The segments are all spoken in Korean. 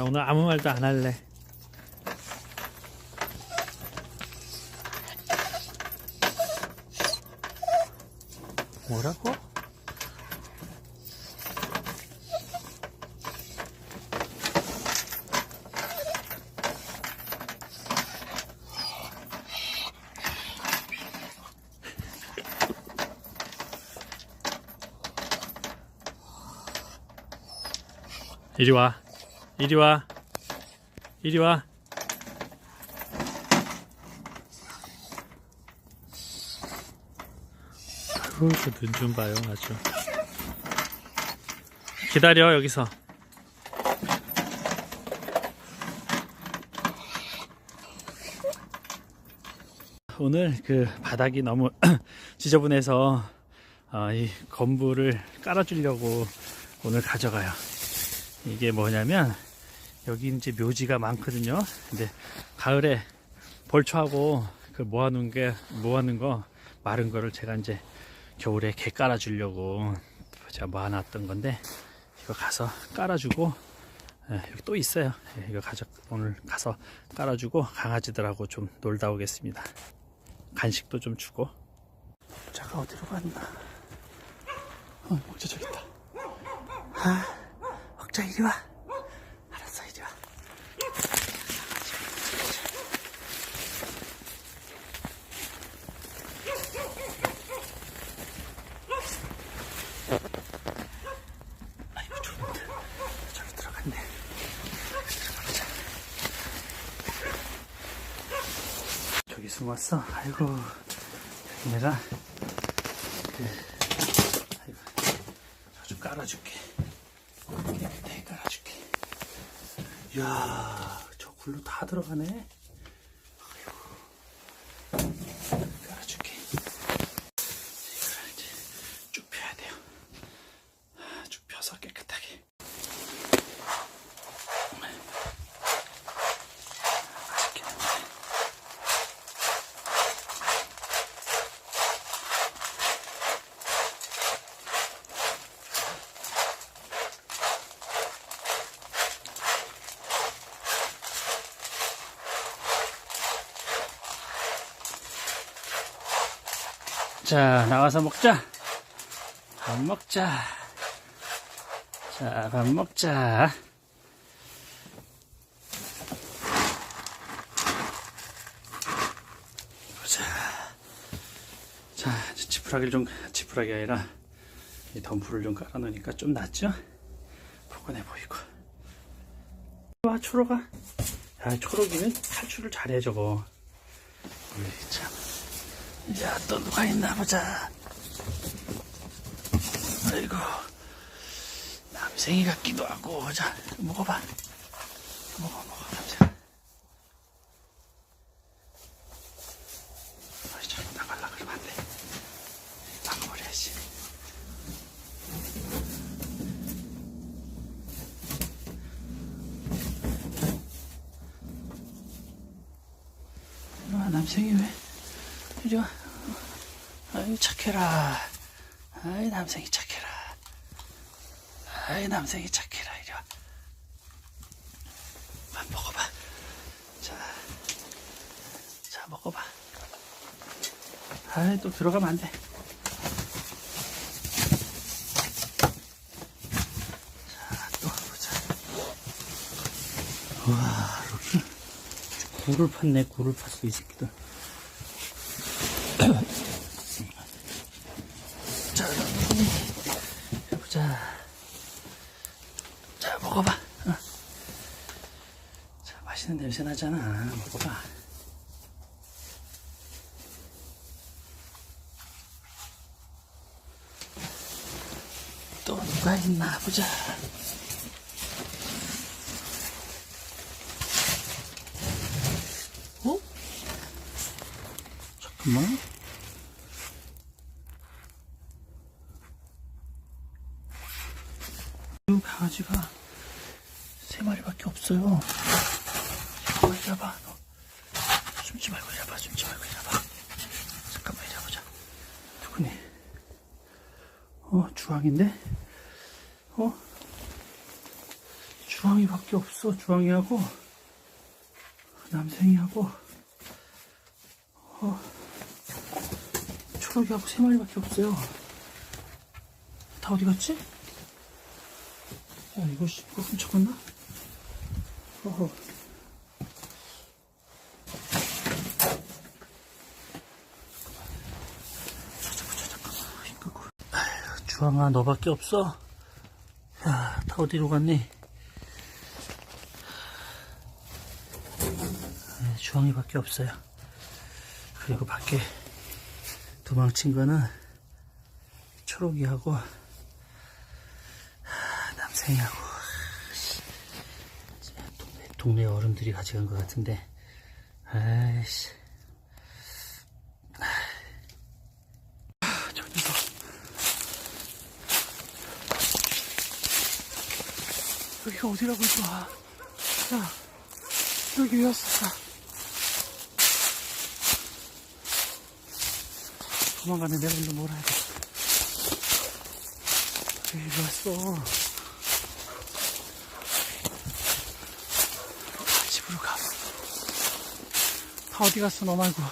나 오늘 아무 말도 안 할래. 뭐라고? 이리 와. 이리 와. 이리 와. 아이고, 그눈 좀 봐요, 아주. 기다려, 여기서. 오늘 그 바닥이 너무 지저분해서 어, 이 건물을 깔아주려고 오늘 가져가요. 이게 뭐냐면 여기 이제 묘지가 많거든요. 근데 가을에 벌초하고 그 모아놓은 게 모아놓은 거 마른 거를 제가 이제 겨울에 개 깔아주려고 제가 모아놨던 건데 이거 가서 깔아주고 예, 여기 또 있어요. 예, 이거 가져 오늘 가서 깔아주고 강아지들하고 좀 놀다 오겠습니다. 간식도 좀 주고. 자가 어디로 갔나? 어, 목자 저기 있다. 아. 먹자 이리 와 알았어 이리 와 아이고 좋은데 저기 들어갔네 들어가보자 숨었어 아이고 내가 그 아이고 저좀 깔아줄게 깨끗하게 깔아줄게. 이야, 저 굴로 다 들어가네. 아이고. 깔아줄게. 이걸 이제 쭉 펴야 돼요. 아, 쭉 펴서 깨끗하게. 맛있겠는데. 자, 나와서 먹자. 밥 먹자. 자, 밥 먹자. 보자. 자, 지푸라기를 좀, 지푸라기 아니라, 이 덤프를 좀 깔아 놓으니까 좀 낫죠? 포근해 보이고. 와, 초록아. 야, 초록이는 탈출을 잘해, 저거. 우리 참. 야, 또 누가 있나 보자. 아이고, 남생이 같기도 하고. 자, 먹어봐. 먹어, 먹어, 남생. 아이, 자꾸 나갈라 그러면 안 돼. 이리 와, 남생이 왜? 이리 와. 아이, 착해라. 아이, 남생이 착해라. 아이, 남생이 착해라. 이리 와. 밥 먹어봐. 자, 자, 먹어봐. 아이, 또 들어가면 안 돼. 자, 또 보자. 와, 이렇게 굴을 팠네, 굴을 팠어, 이 새끼들. 자, 보자. 자, 먹어봐. 어. 자, 맛있는 냄새 나잖아. 먹어봐. 또 누가 있나 보자. 어? 잠깐만. 이 강아지가 세 마리밖에 없어요. 이리 와봐. 너. 숨지 말고 와봐. 숨지 말고 와봐. 잠깐만 와보자. 누구니? 어, 주황인데? 어? 주황이밖에 없어. 주황이하고 남생이하고 어, 초록이하고 세 마리밖에 없어요. 다 어디 갔지? 야 이거 씨, 이거 잠깐만 이거고. 아휴, 주황아 너밖에 없어? 야, 다 어디로 갔니? 네, 주황이밖에 없어요. 그리고 밖에 도망친 거는 초록이하고 생이하고 씨, 동네, 동네 어른들이 가져간 것 같은데 아이씨 아, 여기가 어디라고 이거 와. 야, 여기 왜 왔어? 야. 도망가네, 내가 일로 몰아야 돼. 여기 왜 왔어? 가, 집으로 가. 다 어디 갔어, 너 말고. 아유,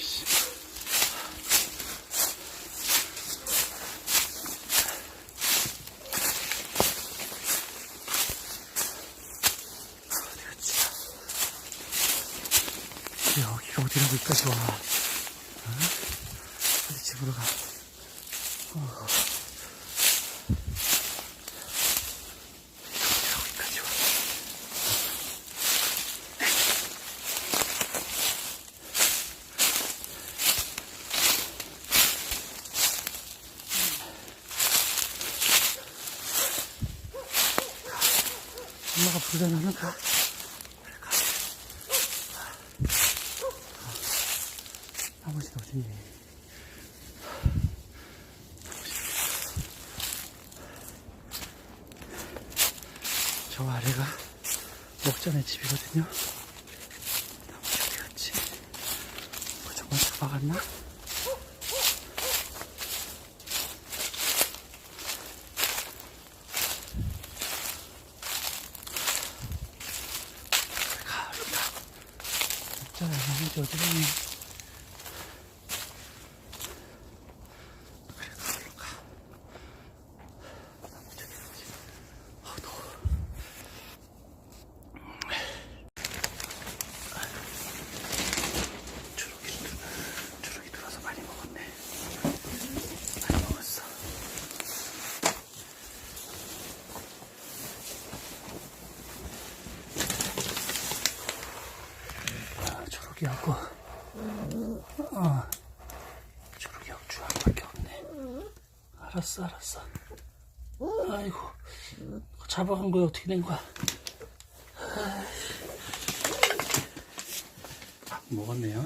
씨. 어디 갔지? 여기가 어디라고 여기까지 와. 어? 빨리 집으로 가. 어. 어디라고 여기까지 와. 나는 가. 가. 나머지는 어딨니? 저 아래가 목전의 집이거든요. 나머지 어디 갔지? 뭐 저건 잡아갔나? 가, 얼른 가. 목전에 나머지 어디 갔니? 그래, 가, 얼른 가. 나머지 어디 갔지? 아, 더워. 주룩이, 주룩이 들어서 많이 먹었네. 많이 먹었어. 아, 초록이하고, 어, 초록이하고 주황밖에 없네. 알았어, 알았어. 아이고, 잡아간 거야, 어떻게 된 거야? 밥 먹었네요.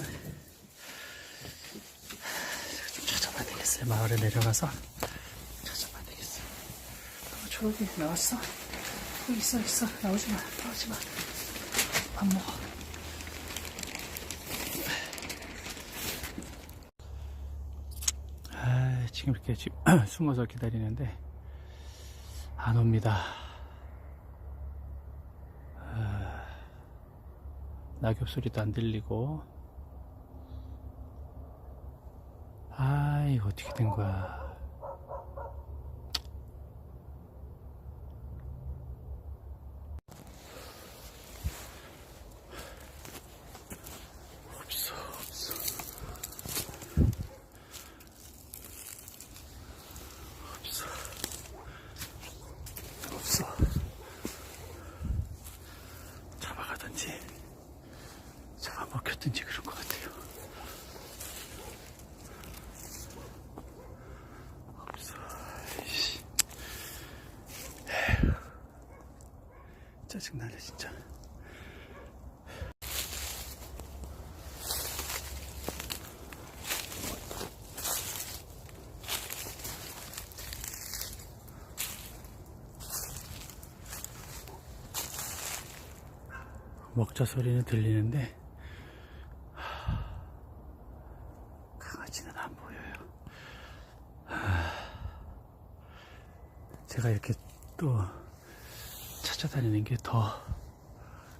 좀 찾아봐야 되겠어요. 마을에 내려가서 찾아봐야 되겠어요. 어, 초록이 나왔어? 여기 있어, 있어. 나오지 마, 나오지 마. 밥 먹어. 지금 이렇게 숨어서 기다리는데 안 옵니다. 아, 낙엽 소리도 안 들리고. 아, 이거 어떻게 된 거야? 없어, 없어. 없어. 없어. 잡아가든지, 잡아먹혔든지 그런 것 같아요. 없어. 짜증나네, 진짜. 먹자 소리는 들리는데 하, 강아지는 안 보여요. 하, 제가 이렇게 또 쫓아다니는 게 더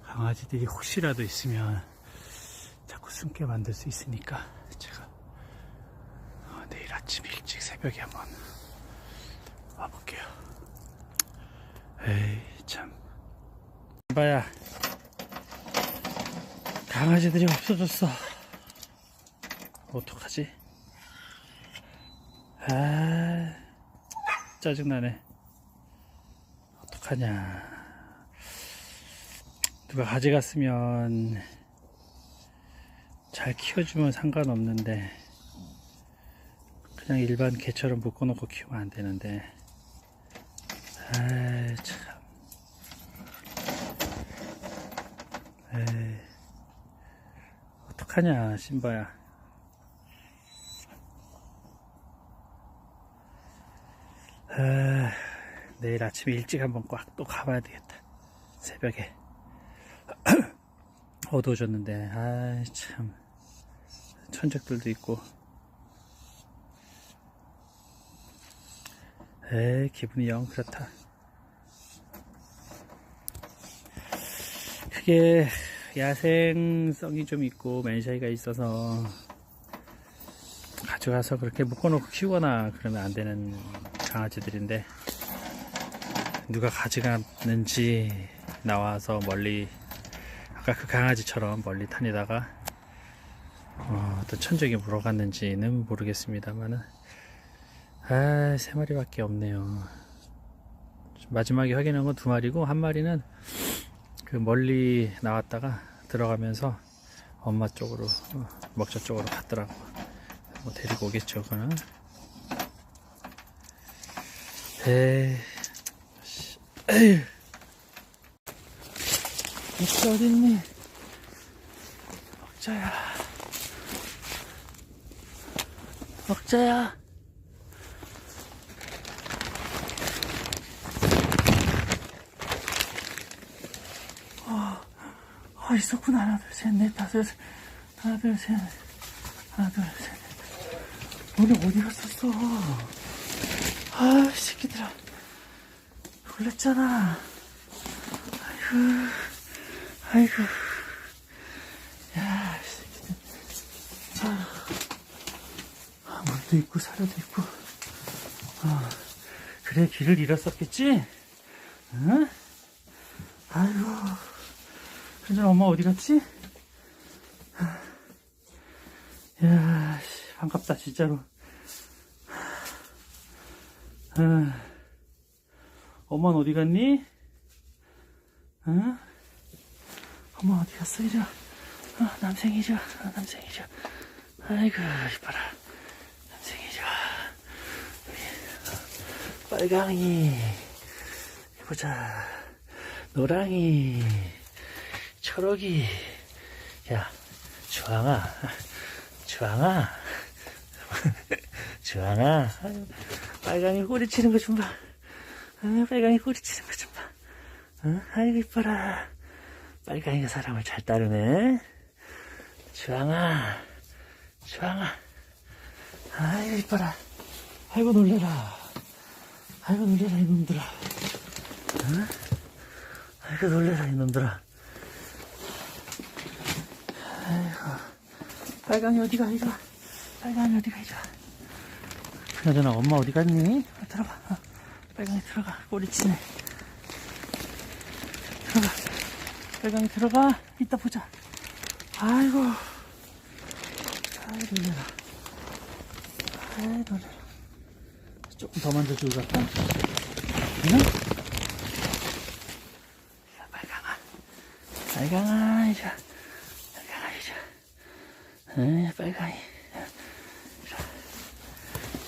강아지들이 혹시라도 있으면 자꾸 숨게 만들 수 있으니까 제가 어, 내일 아침 일찍 새벽에 한번 와볼게요. 에이 참. 봐야 강아지들이 없어졌어. 어떡하지? 아 짜증나네. 어떡하냐. 누가 가져갔으면 잘 키워주면 상관없는데 그냥 일반 개처럼 묶어놓고 키우면 안 되는데. 아이 참. 에이 어떡하냐 신바야. 아, 내일 아침에 일찍 한번 꽉 또 가봐야 되겠다. 새벽에. 어두워졌는데. 아이 참. 천적들도 있고. 에 기분이 영 그렇다. 그게 야생성이 좀 있고 맨샤이가 있어서 가져가서 그렇게 묶어놓고 키우거나 그러면 안 되는 강아지들인데 누가 가져갔는지 나와서 멀리 아까 그 강아지처럼 멀리 다니다가 어, 떤 천적이 물어갔는지는 모르겠습니다만은 아, 세 마리밖에 없네요. 마지막에 확인한 건 두 마리고 한 마리는 그 멀리 나왔다가 들어가면서 엄마 쪽으로 어, 먹자 쪽으로 갔더라고. 뭐 데리고 오겠죠, 그거는. 에이, 씨, 에휴. 먹자 어딨니? 먹자야. 먹자야. 아, 아, 있었구나. 하나, 둘, 셋, 넷, 다섯. 하나, 둘, 셋, 넷. 하나, 둘, 셋, 넷. 너네 어디 갔었어? 아, 이 새끼들아. 놀랬잖아. 아이고. 아이고. 야. 아, 아, 물도 있고, 사료도 있고. 아, 그래, 길을 잃었었겠지? 응? 아이고. 그래, 엄마 어디 갔지? 야, 씨, 반갑다, 진짜로. 아, 엄마는 어디 갔니? 응? 엄마 어디 갔어, 이리 와. 어, 남생이죠? 어, 남생이 죠? 아이고, 이뻐라. 남생이죠? 우리, 어, 빨강이. 보자. 노랑이. 초록이. 야, 주황아. 주황아. 주황아. 빨강이 꼬리 치는 거 좀 봐. 아, 빨강이 꼬리 치는 거 좀 봐. 어? 아이고, 이뻐라. 빨강이가 사람을 잘 따르네. 주황아, 주황아. 아이고, 이뻐라. 아이고, 놀래라. 아이고, 놀래라, 이놈들아. 어? 아이고, 놀래라, 이놈들아. 아이고. 빨강이 어디가, 이리 와. 빨강이 어디가, 이리 와. 그나저나 엄마 어디 갔니? 아, 들어가. 어, 빨강이 들어가. 꼬리치네. 들어가. 빨강이 들어가. 이따 보자. 아이고. 아이, 놀래라. 아이, 놀래라. 조금 더 만져주고 갈까? 응? 자, 빨강아. 빨강아, 이제. 빨강아, 이제. 응, 빨강이.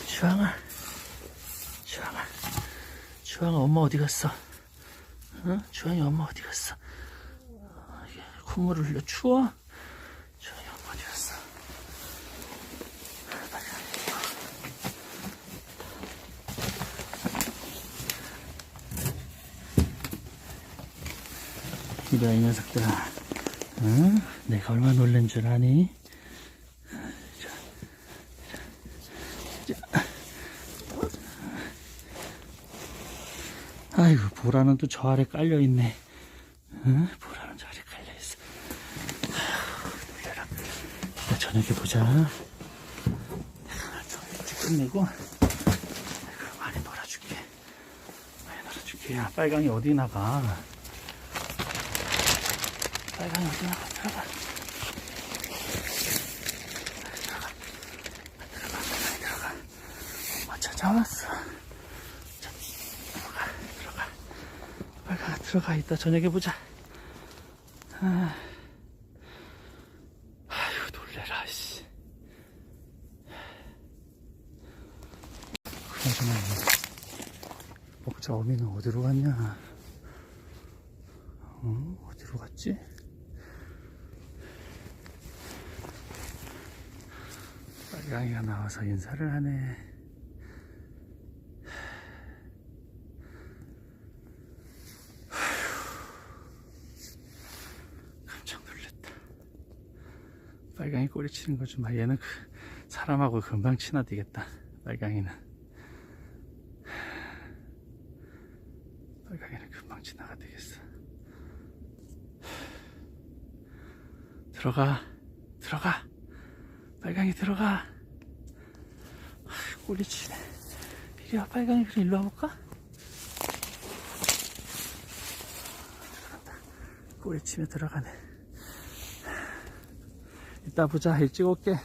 주황아. 주황아, 엄마 어디 갔어? 응? 주황이 엄마 어디 갔어? 어, 콧물을 흘려 추워? 주황이 엄마 어디 갔어? 이리 와, 이 녀석들아. 응? 내가 얼마나 놀란 줄 아니? 자, 자, 자. 아이고, 보라는 또 저 아래 깔려 있네. 응? 보라는 저 아래 깔려 있어. 아휴, 놀래라. 이따 저녁에 보자. 좀 일찍 끝내고, 내가 많이 놀아줄게. 많이 놀아줄게. 야, 빨강이 어디 나가? 빨강이 어디 나가? 들어가. 들어가. 들어가. 들어가. 엄마 찾아왔어. 자, 들어가. 들어가. 빨강아 들어가. 이따 저녁에 보자. 아. 아휴, 놀래라, 씨. 그나저나, 먹자 어미는 어디로 갔냐? 어? 어디로 갔지? 빨강이가 나와서 인사를 하네. 깜짝 놀랐다. 빨강이 꼬리 치는 거좀 봐. 얘는 그 사람하고 금방 친화되겠다. 빨강이는. 빨강이는 금방 친화가 되겠어. 들어가. 들어가. 빨강이 들어가. 꼬리 치네. 이리 와, 빨강이. 그래, 일로 와볼까? 꼬리 치며 들어가네. 이따 보자. 일찍 올게.